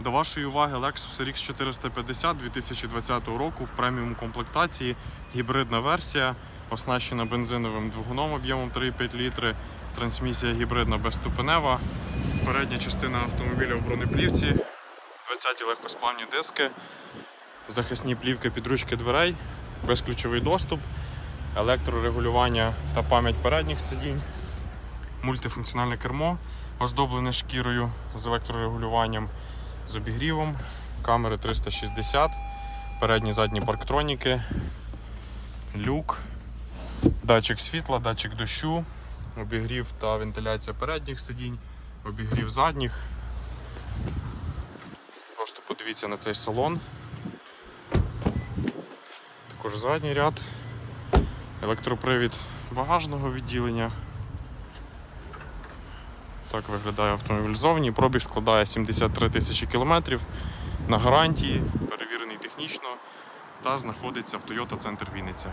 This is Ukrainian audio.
До вашої уваги Lexus RX 450 2020 року в преміум комплектації, гібридна версія, оснащена бензиновим двигуном об'ємом 3,5 літри, трансмісія гібридна безступенева, передня частина автомобіля в бронеплівці, 20-ті легкосплавні диски, захисні плівки під ручки дверей, безключовий доступ, електрорегулювання та пам'ять передніх сидінь, мультифункціональне кермо, оздоблене шкірою з електрорегулюванням, з обігрівом, камери 360, передні задні парктроніки, люк, датчик світла, датчик дощу, обігрів та вентиляція передніх сидінь, обігрів задніх. Просто подивіться на цей салон. Також задній ряд, електропривід багажного відділення. Так виглядає автомобіль зовні. Пробіг складає 73 тисячі кілометрів на гарантії, перевірений технічно та знаходиться в Toyota Центр Вінниця.